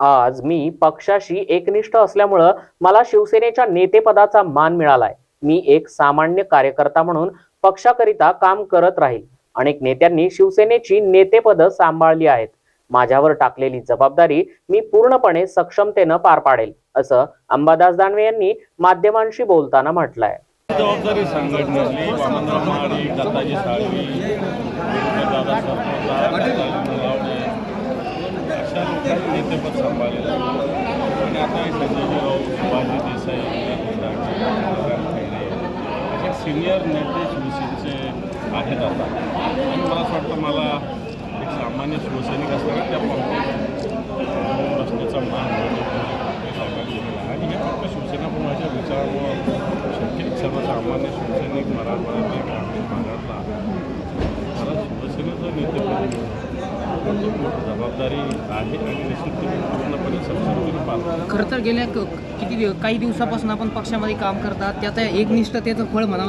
आज मी पक्षाशी एकनिष्ठ असल्यामुळं मला शिवसेनेच्या नेतेपदाचा मान मिळालाय. मी एक सामान्य कार्यकर्ता म्हणून पक्षाकरिता काम करत राहील. अनेक नेत्यांनी शिवसेनेची नेतेपद सांभाळली आहेत. माझ्यावर टाकलेली जबाबदारी मी पूर्णपणे सक्षमतेनं पार पाडेल असं अंबादास दानवे यांनी माध्यमांशी बोलताना म्हटलंय. जबाबदारी संघटनेतली लोकांनी सांभाळलेलं आहे. आणि आता हे संजयजी राऊत सुभाषजी देसाई विनायक असे सिनियर नेते शिवसेनेचे आहेत आता. आणि मला असं वाटतं मला एक सामान्य शिवसैनिक असताना त्या पंक्तीत अं, मान दिलेला आणि हे फक्त शिवसेना पण माझ्या विचारामुळं शक्य सर्वसामान्य शिवसैनिक मराठवाड्यातले ग्रामीण भागातला. मला शिवसेनेचं नेतृत्व जबाबदारी आहे आणि निश्चित पूर्णपणे खरं तर गेल्या क- किती दिव काही दिवसापासून आपण पक्षामध्ये काम करतात त्याचं एकनिष्ठतेचं फळ म्हणावं